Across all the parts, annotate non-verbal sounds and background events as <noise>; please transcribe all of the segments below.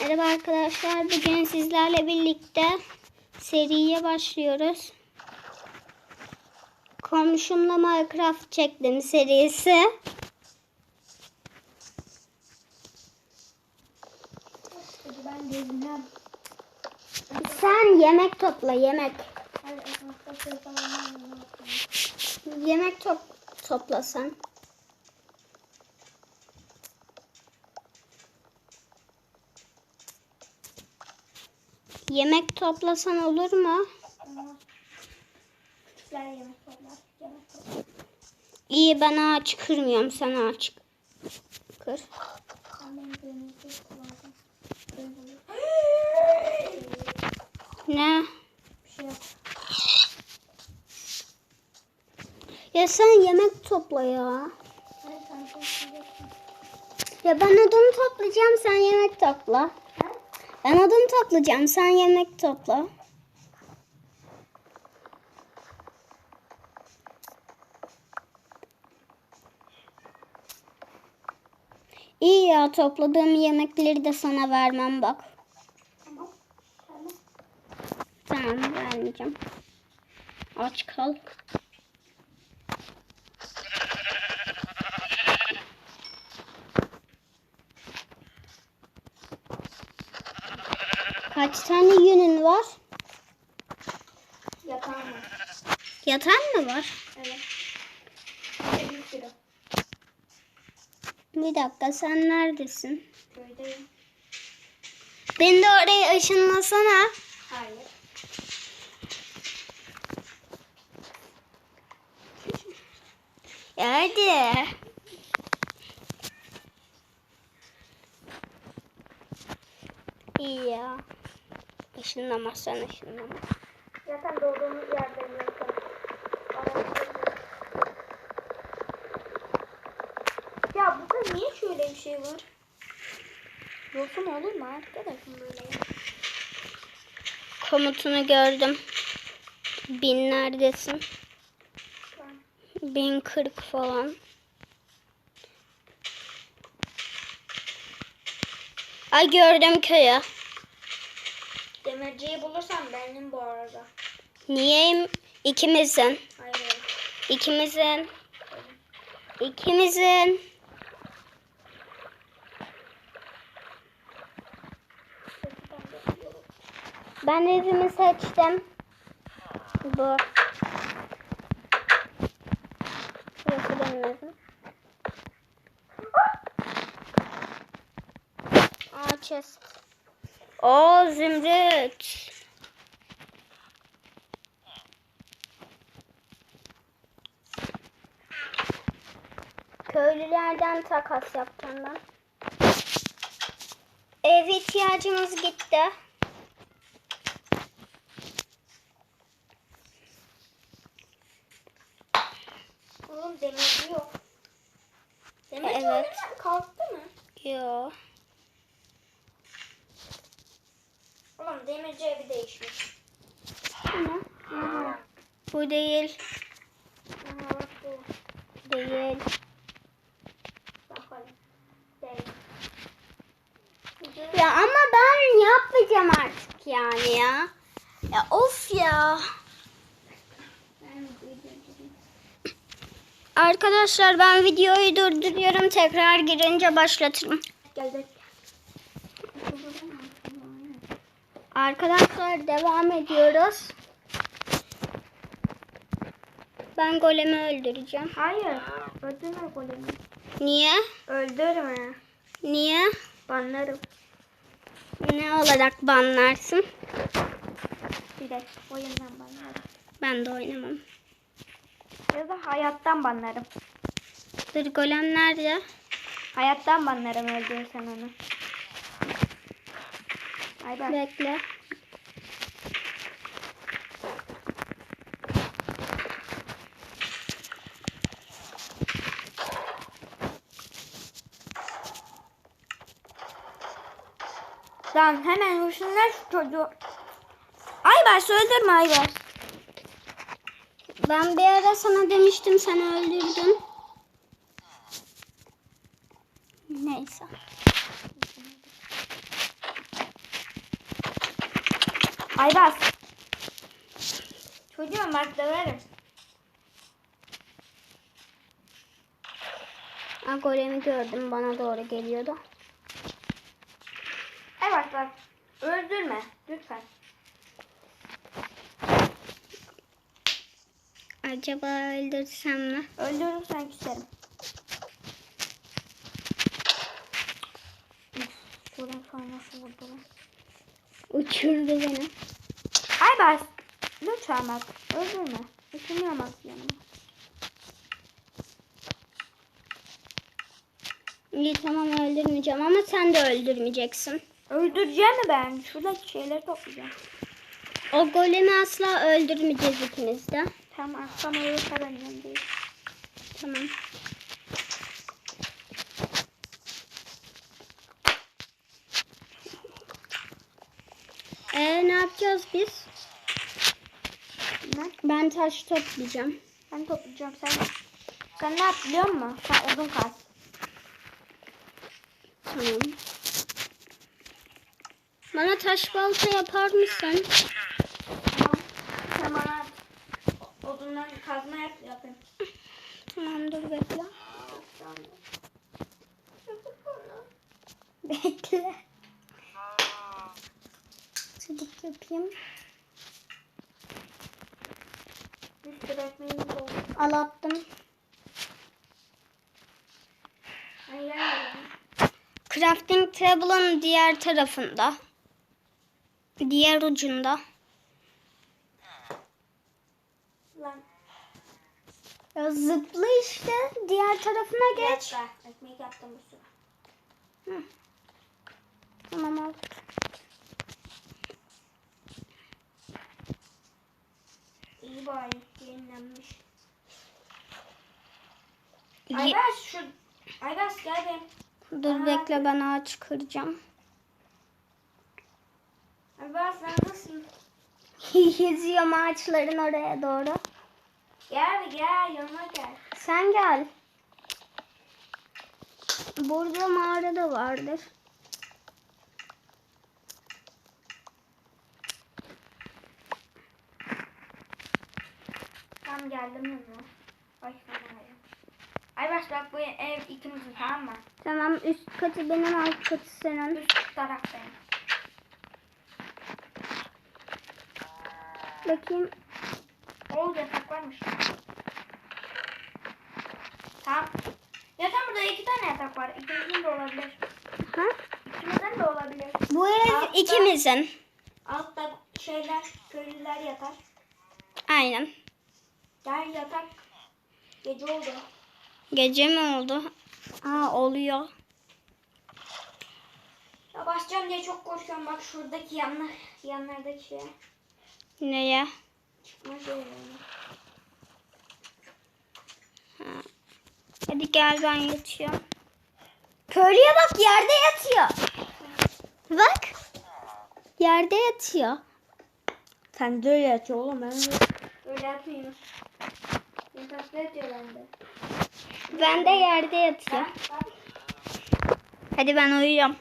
Merhaba arkadaşlar. Bugün sizlerle birlikte seriye başlıyoruz. Komşumla Minecraft çektim serisi. Sen yemek topla yemek. Hadi etrafta şey falan var mı? Ne yapayım? Yemek top topla sen. Yemek toplasan olur mu? Ama Küçükler yemek toplar. Yemek toplar. İyi ben ağaç kırmıyorum sen ağaç kır. Ne? Şey. Ya sen yemek topla ya. Ya ben odun toplayacağım sen yemek topla. Ben odun toplayacağım sen yemek topla. İyi ya topladığım yemekleri de sana vermem bak. Tamam. Tamam vermeyeceğim. Aç kal. Kaç tane yünün var? Yatağım var. Yatan mı var? Evet. Bir dakika sen neredesin? Köydeyim. Beni de oraya ışınlasana. Hayır. Hadi. İyi ya. Işınlamazsan ışınlama. Zaten doğduğumuz yerdeyim yakın. Ya burada niye şöyle bir şey var? Yosun olur mu arkadaşım böyle? Komutunu gördüm. Bin neredesin? Bin kırk falan. Ay gördüm köyü. Demirciyi bulursam benim bu arada. Niye ikimizin? Hayır. İkimizin. İkimizin. Ben evimi seçtim. Bu. Burası benim evim. Aa chest. Oo zümrüt. Köylülerden takas yapacağım ben. Ev ihtiyacımız gitti. Oğlum demirci yok. Demirci Evet. kalktı mı? Yo. Oğlum demirci evi değişmiş. Aha. Bu değil. Aha bak bu. Değil. Bakalım. Değil. Ya ama ben yapmayacağım artık yani ya. Ya of ya. Arkadaşlar ben videoyu durduruyorum. Tekrar girince başlatırım. Gel gel. Arkadaşlar devam ediyoruz. Ben golemi öldüreceğim. Hayır. Öldürme golemi. Niye? Öldürme. Niye? Banlarım. Ne olarak banlarsın? De oyundan banlarım. Ben de oynamam. Ya da hayattan banlarım. Dur golem nerede? Hayattan banlarım öldürürsen onu. Ay bak. Bekle. Tamam hemen vursunlar şu çocuğu. Aybars öldürme Aybars. Ben bir ara sana demiştim sen öldürdün. Neyse. Aybaz. Çocuğum bak döverim. Ha, golemi gördüm bana doğru geliyordu. Evet bak. Öldürme. Lütfen. Acaba öldürsem mi? Öldürürsen küserim. Şuradan sonra nasıl vurdu lan? Uçurdu beni. Bak. Öldürme. Üşünüyorum bak yanıma. İyi tamam öldürmeyeceğim ama sen de öldürmeyeceksin. Öldüreceğim mi ben? Şuradaki şeyleri toplayacağım. O golemi asla öldürmeyeceğiz ikimiz de. Tamam. Sana öyle karanlıyorum değil. Tamam. Ee, ne yapacağız biz? Ben taş toplayacağım. Ben toplayacağım. Sen sen ne yap biliyor musun? Sen odun kaz. Tamam. Bana taş balta yapar mısın? Tamam. Sen bana odundan kazma yap yapayım. Tamam dur bekle. Bekle. Çabuk yapayım. Oldu. Al attım. Crafting table'ın diğer tarafında. Diğer ucunda. Lan. Ya zıpla işte. Diğer tarafına geç. Ekmek yaptım bu. Tamam al. İyi bari. Ye- Aybars şu. Aybars gel benim. Dur bekle ben ağaç kıracağım. <laughs> Aybars <laughs> neredesin? Yüzüyorum ağaçların oraya doğru. Gel gel yanıma gel. Sen gel. Burada mağara da vardır. Tam geldim yanına. Ay sana Aybars bak bu ev ikimizin tamam mı? Tamam üst katı benim alt katı senin. Üst taraf benim. Bakayım. O yatak varmış. Tamam. Yatak burada iki tane yatak var. İkimizin de olabilir. Ha? İkimizin de olabilir. Bu ev Altta- ikimizin. Altta şeyler, köylüler yatar. Aynen. Gel yatak. Gece oldu. Gece mi oldu? Aa oluyor. Ya basacağım diye çok korkuyorum. Bak şuradaki yanlar, yanlardaki şey. Neye? Çıkmaz öyle. Hadi gel ben yatıyorum. Köylüye bak yerde yatıyor. Bak. Yerde yatıyor. Sen de öyle yatıyor oğlum. Ben öyle yatmıyorum. Yatakta yatıyor bende. Ben de yerde bak. Hadi ben uyuyorum.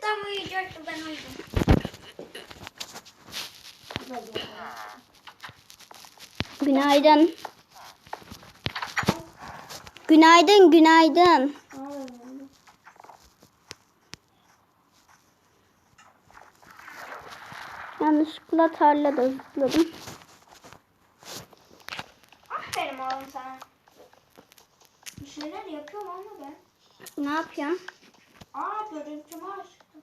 Tam uyuyacaktı ben uyudum. Günaydın. Günaydın, günaydın. Yanlışlıkla tarlada zıpladım. Aferin oğlum sana. Yapıyorum ama ben. Ne yapıyorsun? Aa görüntümü açtım.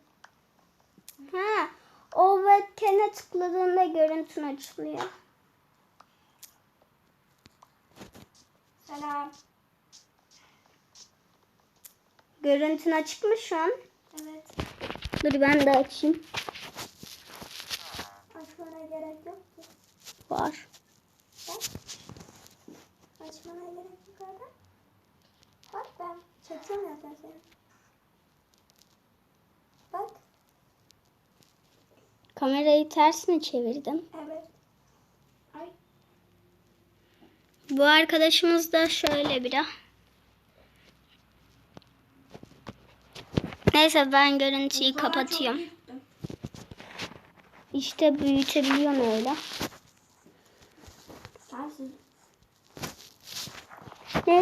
Ha, o webcam'e tıkladığında görüntün açılıyor. Selam. Görüntün açık mı şu an? Evet. Dur ben de açayım. Açmana gerek yok ki. Var. Bak. Açmana gerek yok abi. Bak ben çekiyorum zaten seni. Bak. Kamerayı ters mi çevirdin? Evet. Ay. Bu arkadaşımız da şöyle biri. Neyse ben görüntüyü kapatıyorum. İşte büyütebiliyorum öyle.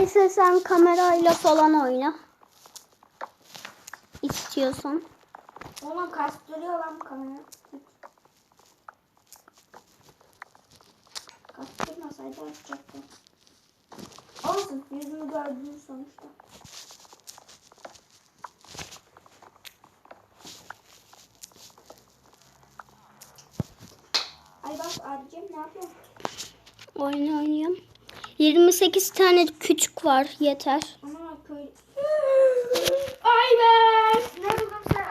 Neyse sen kamerayla falan oyna. İstiyorsan. Oğlum kastırıyor lan kamera. Kastırmasaydı açacaktım. Olsun yüzümü gördünüz sonuçta. Ay bak abicim ne yapıyorsun? Oyun oynuyorum. 28 tane küçük var yeter. Ama köy... Ayber! Ne buldun sen?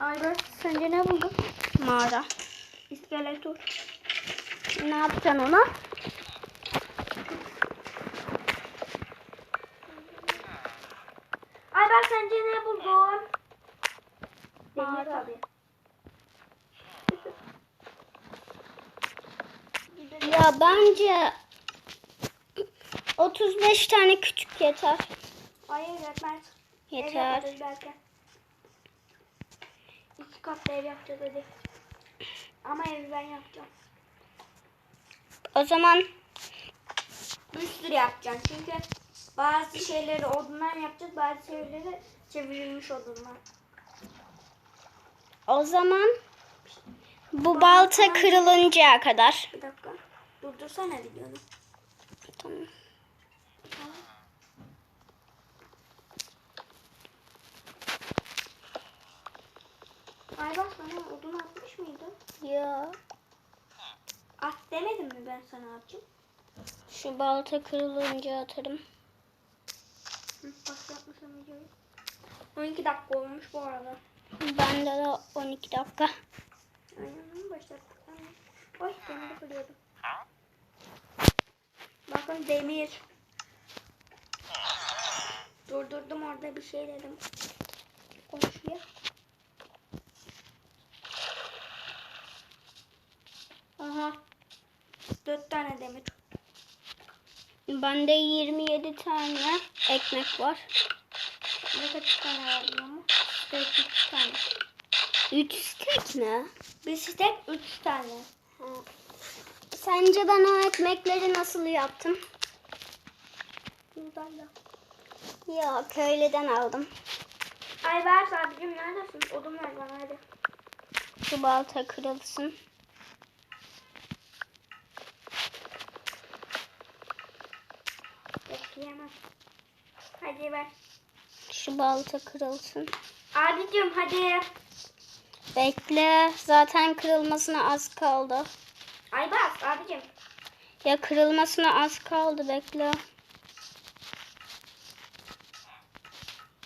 Ayber sence ne buldun? Mağara. İskeletor. Ne yapacaksın ona? Ayber sence ne buldun? Mağara. tabii. Ya bence 35 tane küçük yeter. Hayır yetmez. Yeter. belki. İki katlı ev yapacağız hadi. Ama evi ben yapacağım. O zaman Bir sürü yapacağım çünkü bazı şeyleri odundan yapacağız bazı şeyleri çevrilmiş odundan. o zaman bu balta kırılıncaya kadar. Bir dakika. Durdursana videonu. Ay bak sana odun atmış mıydı? Ya At demedim mi ben sana atacağım? şu balta kırılınca atarım. Hı, bak yapmışım videoyu. 12 dakika olmuş bu arada. Bende de 12 dakika. Aynen başlattık. Oy demiri kırıyordum. Bakın demir. Durdurdum orada bir şey dedim. Konuşuyor. Aha. Dört tane demir. Bende 27 tane ekmek var. Ne kaç tane var ama? Dört üç tane. 3 stek mi? Bir stek üç tane. Sence ben o ekmekleri nasıl yaptım? Buğdayla. Ya köylüden aldım. Ay ver abicim neredesin? Odun ver bana hadi. Şu balta kırılsın. Bekleyemem. Hadi ver. Şu balta kırılsın. Abicim hadi. Bekle. Zaten kırılmasına az kaldı. Ay bas abicim. Ya kırılmasına az kaldı. Bekle.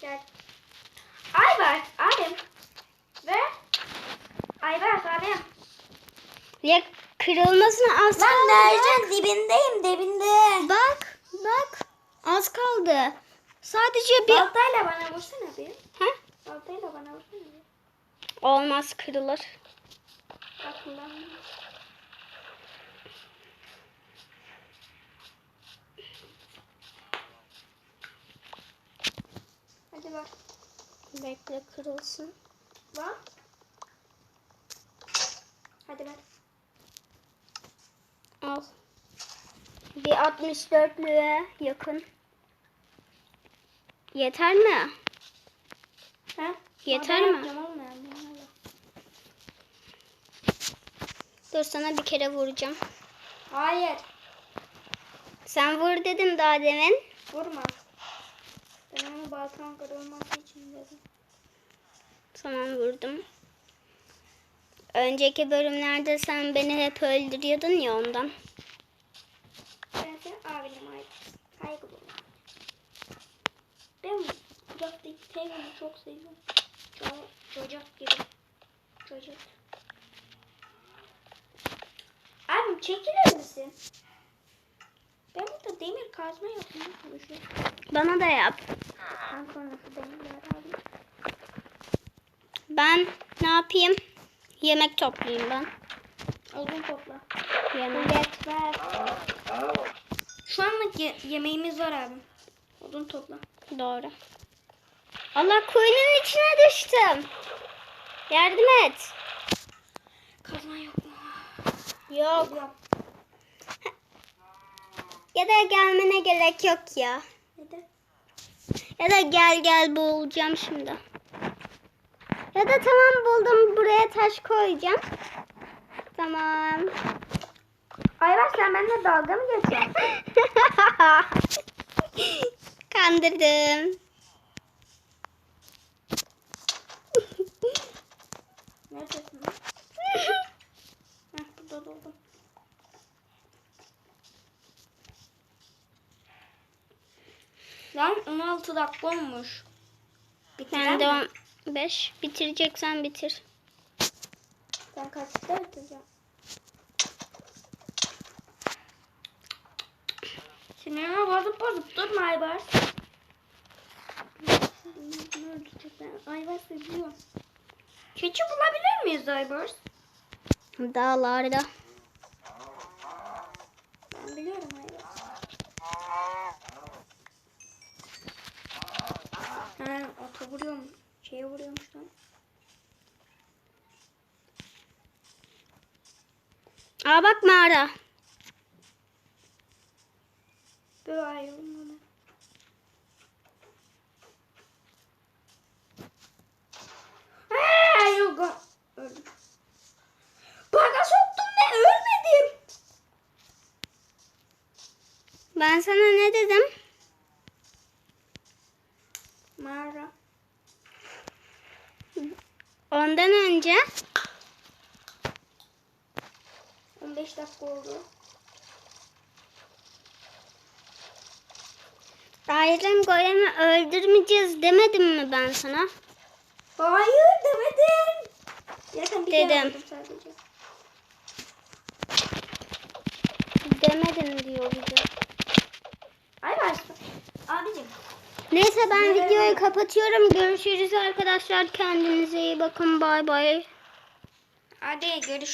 Gel. Ay bas abim. Ve ay bas abim. Ya kırılmasına az kaldı. Dibindeyim dibinde. Bak. Bak. Az kaldı. Sadece bir... Baltayla bana vursana bir. Heh. Baltayla bana vursana bir. Olmaz kırılır. Bak. Hadi bak. Bekle kırılsın. Bak. Hadi ver. Al. Bir 64'lüğe yakın. Yeter mi? Ha? Yeter Ama mi? yani. Dur sana bir kere vuracağım. Hayır. Sen vur dedim daha demin. Vurma. Ben onu balkan kırılması için dedim. Tamam vurdum. Önceki bölümlerde sen beni hep öldürüyordun ya ondan. Ben senin abinim ait. Saygı duyuyorum. Ben uzaktaki teyzemi çok seviyorum. Çok, çocuk gibi. Çocuk. Abim çekilir misin? Ben burada demir kazma yapmaya çalışıyorum. Bana da yap. Ben sonra şu demirleri alayım. Ben ne yapayım? Yemek toplayayım ben. Odun topla. Yemek. Bilet ver. Şu anlık ye- yemeğimiz var abim. Odun topla. Doğru. Allah kuyunun içine düştüm. Yardım et. Kazma yok mu? Yok. Geliyorum. Ya da gelmene gerek yok ya. Neden? Ya da gel gel bulacağım şimdi. Ya da tamam buldum buraya taş koyacağım. Tamam. Ayvar sen benimle dalga mı geçiyorsun? <laughs> Kandırdım. Neredesin? Heh, burada doldum. Lan 16 dakika olmuş. Ben Bitiren de mi? 15. Bitireceksen bitir. Ben kaçta bitireceğim? Sinirime bozup bozup durma Aybar. Bunu öldürecek ben. Aybar seviyorum. Keçi bulabilir miyiz Aybar? Dağlarda. Ben biliyorum Aybar. Ha, ota vuruyorum. Şeye vuruyormuş lan. Aa bak mağara. Böyle ayrılın Aa, yok. Bana soktum ve ölmedim. Ben sana ne dedim? Mağara. Ondan önce 15 dakika oldu. Ailem golemi öldürmeyeceğiz demedim mi ben sana? Hayır demedim. Zaten bir Dedim. vurdum sadece. Demedim diyor bize. Ay başla. Abicim. Neyse ben Demedim. videoyu kapatıyorum. Görüşürüz arkadaşlar. Kendinize iyi bakın. Bay bay. Hadi görüş.